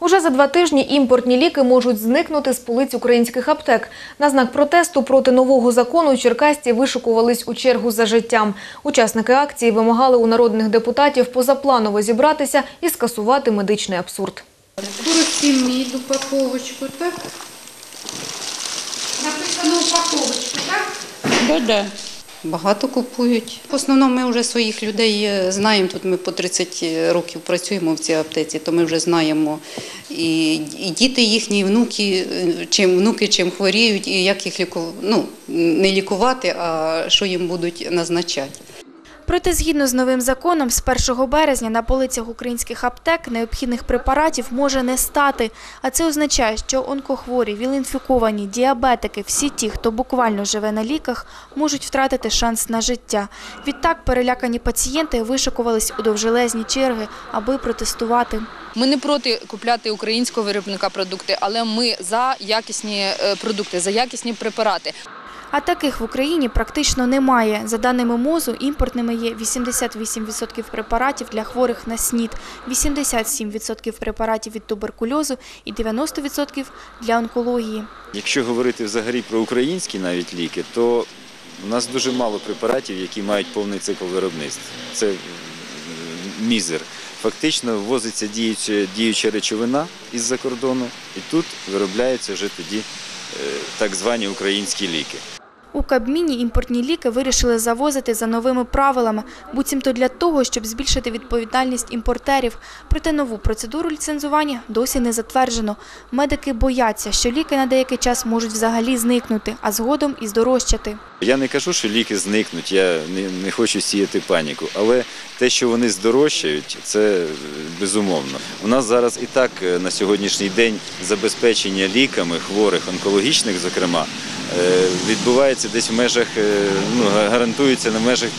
Уже за два тижні імпортні ліки можуть зникнути з полиць українських аптек. На знак протесту проти нового закону черкасці вишукувались у чергу за життям. Учасники акції вимагали у народних депутатів позапланово зібратися і скасувати медичний абсурд. 47 міль упаковочку, так? Написано упаковочку, так? Да-да. Багато купують. В основному ми вже своїх людей е, знаємо. Тут ми по 30 років працюємо в цій аптеці, то ми вже знаємо і, і діти їхні, і внуки, е, чим внуки чим хворіють, і як їх лікувати, ну, не лікувати, а що їм будуть назначати. Проте, згідно з новим законом, з 1 березня на полицях українських аптек необхідних препаратів може не стати. А це означає, що онкохворі, вілінфіковані, діабетики, всі ті, хто буквально живе на ліках, можуть втратити шанс на життя. Відтак перелякані пацієнти вишикувались у довжелезні черги, аби протестувати. Ми не проти купляти українського виробника продукти, але ми за якісні е, продукти, за якісні препарати. А таких в Україні практично немає. За даними МОЗу, імпортними є 88% препаратів для хворих на СНІД, 87% препаратів від туберкульозу і 90% для онкології. Якщо говорити взагалі про українські навіть ліки, то у нас дуже мало препаратів, які мають повний цикл виробництва. Це мізер. Фактично ввозиться діюча, діюча речовина із-за кордону, і тут виробляються вже тоді е, так звані українські ліки. Кабміні імпортні ліки вирішили завозити за новими правилами, буцімто для того, щоб збільшити відповідальність імпортерів. Проте нову процедуру ліцензування досі не затверджено. Медики бояться, що ліки на деякий час можуть взагалі зникнути, а згодом і здорожчати. Я не кажу, що ліки зникнуть, я не, хочу сіяти паніку, але те, що вони здорожчають, це е, безумовно. У нас зараз і так е, на сьогоднішній день забезпечення ліками хворих, онкологічних, зокрема, е, відбувається десь в межах, ну, гарантується на межах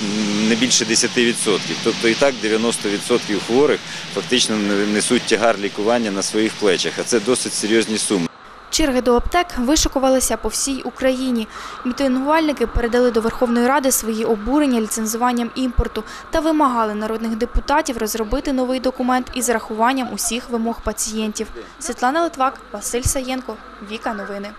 не більше 10%. Тобто і так 90% хворих фактично несуть тягар лікування на своїх плечах, а це досить серйозні суми. Черги до аптек вишикувалися по всій Україні. Мітингувальники передали до Верховної Ради свої обурення ліцензуванням імпорту та вимагали народних депутатів розробити новий документ із рахуванням усіх вимог пацієнтів. Світлана Литвак, Василь Саєнко, Віка Новини.